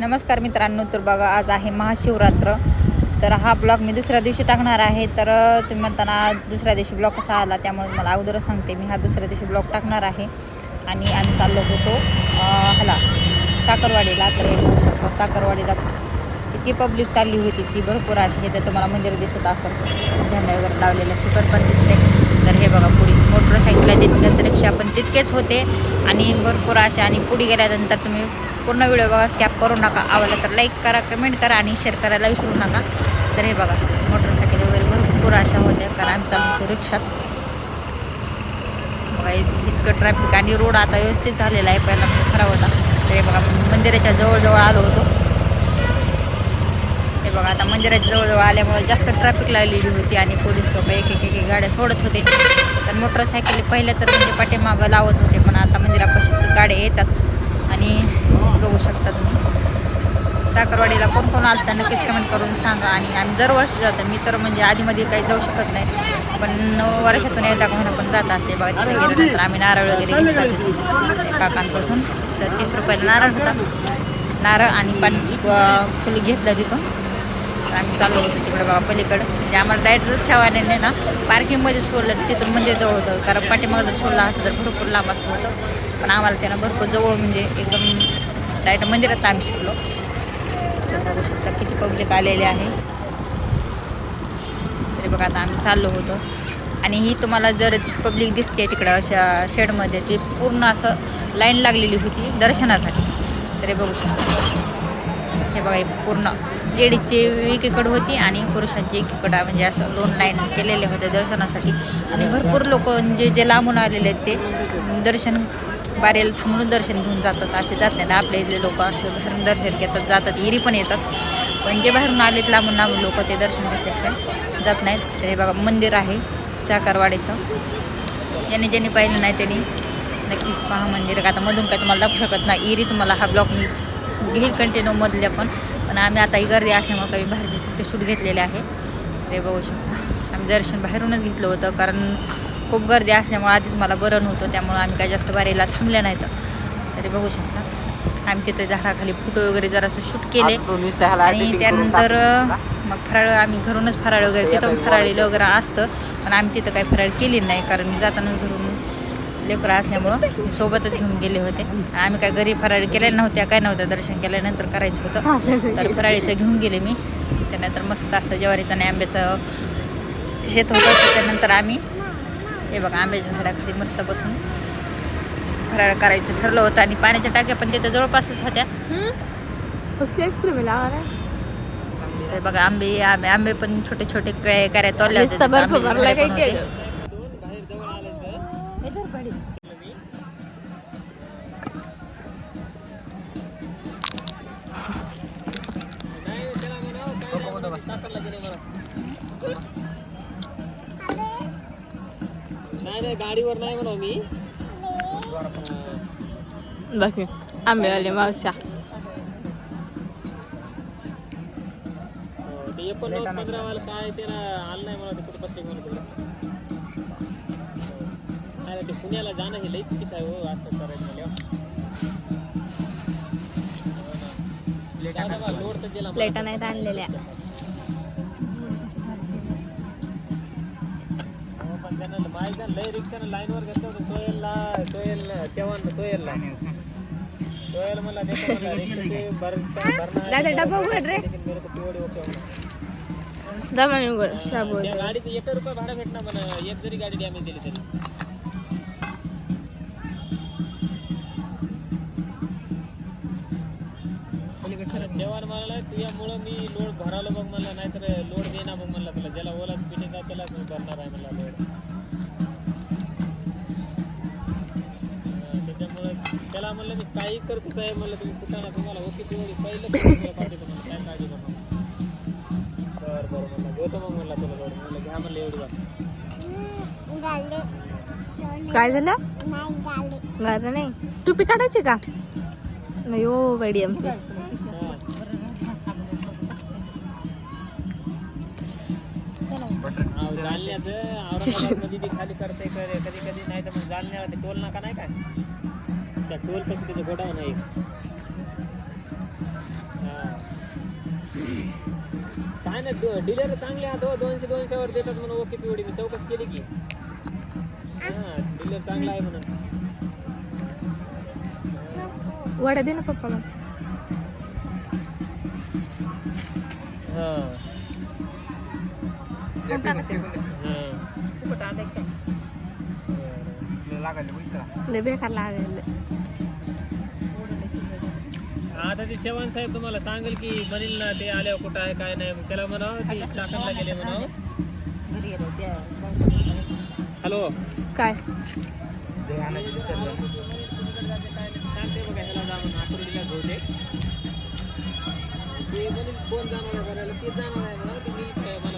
नमस्कार मित्रांनो तर बघा आज आहे महाशिवरात्र. तर हा ब्लॉग मी दुसऱ्या दिवशी टाकणार आहे. तर तुम्ही म्हणताना दुसऱ्या दिवशी ब्लॉग कसा आला त्यामुळे मला अगोदरच सांगते. मी हा दुसऱ्या दिवशी ब्लॉग टाकणार आहे. आणि आम्ही चाललो होतो ह्याला चाकरवाडीला. तर हे बघू शकतो चाकरवाडीला इतकी पब्लिक चालली होती ती भरपूर अशी हे तर तुम्हाला मंदिर दिसत असेल. झेंडा वगैरे लावलेला शिखर पण दिसते. तर हे बघा पुढे मोटरसायकल आहे तितकंच रिक्षा पण तितकेच होते. आणि भरपूर असे आणि पुढे गेल्यानंतर तुम्ही पूर्ण व्हिडिओ बघा स्कॅप करू नका. आवडला तर लाईक करा कमेंट करा आणि शेअर करायला विसरू नका. तर हे बघा मोटरसायकल वगैरे भरपूर अशा होत्या कारण आमचा चालू होतो रिक्षात बघा इतकं ट्रॅफिक आणि रोड आता व्यवस्थित झालेला आहे पहिला म्हणजे खराब होता. तर हे बघा मंदिराच्या जवळजवळ आलो होतो. हे बघा आता मंदिराच्या जवळजवळ आल्यामुळे जास्त ट्रॅफिक लागलेली होती आणि पोलीस लोक एक एक एक गाड्या सोडत होते. तर मोटरसायकली पहिल्या तर म्हणजे पाठीमागं लावत होते पण आता मंदिरापाशी तर गाड्या येतात. आणि बघू शकता तुम्ही. चाकरवाडीला कोण कोण आलं नक्कीच कमेंट करून सांगा. आणि आम्ही दरवर्षी जातो. मी तर म्हणजे आधीमध्ये काही जाऊ शकत नाही. पण वर्षातून एकदा कोणा पण जात असते बघा. तिथे गेल्यानंतर आम्ही नारळ वगैरे घेतला तिथून काकांपासून. तर तीस रुपयाला नारळ होता. नारळ आणि पण अं, फुलं घेतलं तिथून. तर आम्ही चाललो होतो तिकडे बाबा पलीकडं. म्हणजे आम्हाला डायरेक्ट रिक्षावाल्याने ना पार्किंगमध्ये सोडलं तिथून म्हणजे जवळ होतं. कारण पाठीमागं जर सोडला असतं तर भरपूर लांब असं होतं. पण आम्हाला त्यानं भरपूर जवळ म्हणजे एकदम डायरेक्ट मंदिरात आम्ही शिकलो तर बघू शकता किती पब्लिक आलेले आहे. तरी बघा आता आम्ही चाललो होतो. आणि ही तुम्हाला जर पब्लिक दिसते तिकडं अशा शेडमध्ये ती पूर्ण असं लाईन लागलेली होती दर्शनासाठी. तरी बघू शकता. हे बघा पूर्ण लेडीजची एकीकडं होती आणि पुरुषांची एकीकडं म्हणजे असं दोन लाईन केलेले होते दर्शनासाठी. आणि भरपूर लोक जे जे लांबून आलेले आहेत ते दर्शन बारेला थांबून दर्शन घेऊन जातात. असे जात नाही आपले इथले लोक असं बाहेरून दर्शन घेतात जातात इरी पण येतात. पण जे बाहेरून आलेत लांबून लांबून लोक ते दर्शन घेतल्याशिवाय जात नाहीत. तर हे बघा मंदिर आहे चाकारवाडीचं. ज्यांनी ज्यांनी पाहिलं नाही त्यांनी नक्कीच पहा मंदिर. का आता मधून काय तुम्हाला दाखवू शकत नाही. इरी तुम्हाला हा ब्लॉग मी घेईल कंटिन्यू मधल्या पण. पण आम्ही आता ही गर्दी असल्यामुळे काही बाहेरचे फक्त शूट घेतलेले आहे. ते बघू शकता. आम्ही दर्शन बाहेरूनच घेतलं होतं कारण खूप गर्दी असल्यामुळे आधीच मला बरं नव्हतं. त्यामुळे आम्ही काही जास्त बारीला थांबल्या नाहीत. तरी बघू शकता. आम्ही तिथे झाडाखाली फोटो वगैरे जरासं शूट केले. आणि त्यानंतर मग फराळ आम्ही घरूनच फराळ वगैरे तिथं फराळीला वगैरे असतं. पण आम्ही तिथं काही फराळ केली नाही कारण मी जाताना घरून लेकरं असल्यामुळं सोबतच घेऊन गेले होते. आम्ही काय घरी फराळ केलेल्या नव्हत्या काय नव्हत्या दर्शन केल्यानंतर करायचं होतं. तर फराळीचं घेऊन गेले मी. त्यानंतर मस्त असं ज्वारीचं आणि आंब्याचं शेत होतं. त्यानंतर आम्ही हे बघा आंब्याच्या झाडाखाली मस्त बसून फराळ करायचं ठरलं होतं. आणि पाण्याच्या टाक्या पण तिथं जवळपासच होत्या. बघा आंबे आंबे आंबे पण छोटे छोटे कळे कऱ्या तोडल्या नाही नाही गाडीवर नाही म्हणा मी. बाकी आंबेवाले मावशा हो, ते पंधरा वाला काय त्याला आलं नाही मला ते कुठं बसले म्हणून तिकडं. नाही ते पुण्याला जाणं हे लई चुकीचं आहे हो असं करायचं प्लेटा नाहीत आणलेल्या. त्यानं माहिती लय रिक्षानं लाईनवर घेतलं होतं सोयलला सोयल तेव्हा सोयलला सोयल मला. दादा डबा उघड रे. मी उघड गाडीचं एक रुपये भाडं भेटणार म्हणा एक जरी गाडी डॅमेज दिली तरी. जेवण मला तुझ्यामुळं मी लोड भरालो बघ मला नाहीतर लोड देणार बघ मला तुला ज्याला ओला स्पीडिंग आहे त्याला मी भरणार आहे मला लोड. त्याच्यामुळं त्याला म्हणलं मी काही करतो साहेब म्हणलं तुम्ही कुठं ना तुम्हाला ओके तेवढी पहिलं पाठीचं म्हणलं काय काळजी करू नका. बरं बरं म्हणलं. घेतो मग म्हणलं तुला लोड. म्हणलं घ्या म्हणलं एवढी बात काय झालं? नाही टुपी काढायची का? नाही हो बडी खाली करते कधी कधी नाही तर मग जालन्याला ते टोल नाही काय त्या टोल कसं तिथे गोडाऊन आहे काय नाही डिलर चांगले आहात हो दोनशे दोनशे वर देतात म्हणून ओके पिवडी मी चौकस केली की हा डिलर चांगला आहे म्हणून वडा दे ना पप्पाला. हा. लय बेकार लागले. आता ते चव्हाण साहेब तुम्हाला सांगेल की म्हणील ना ते आल्यावर कुठं आहे काय नाही. त्याला म्हणावं ते टाकणला गेले म्हणावं. हॅलो. काय? सांगते बघा ह्याला जा म्हणून आकुर्डीला बहुतेक ते कोण जाणार आहे करायला? ते जाणार आहे म्हणा मी काय मला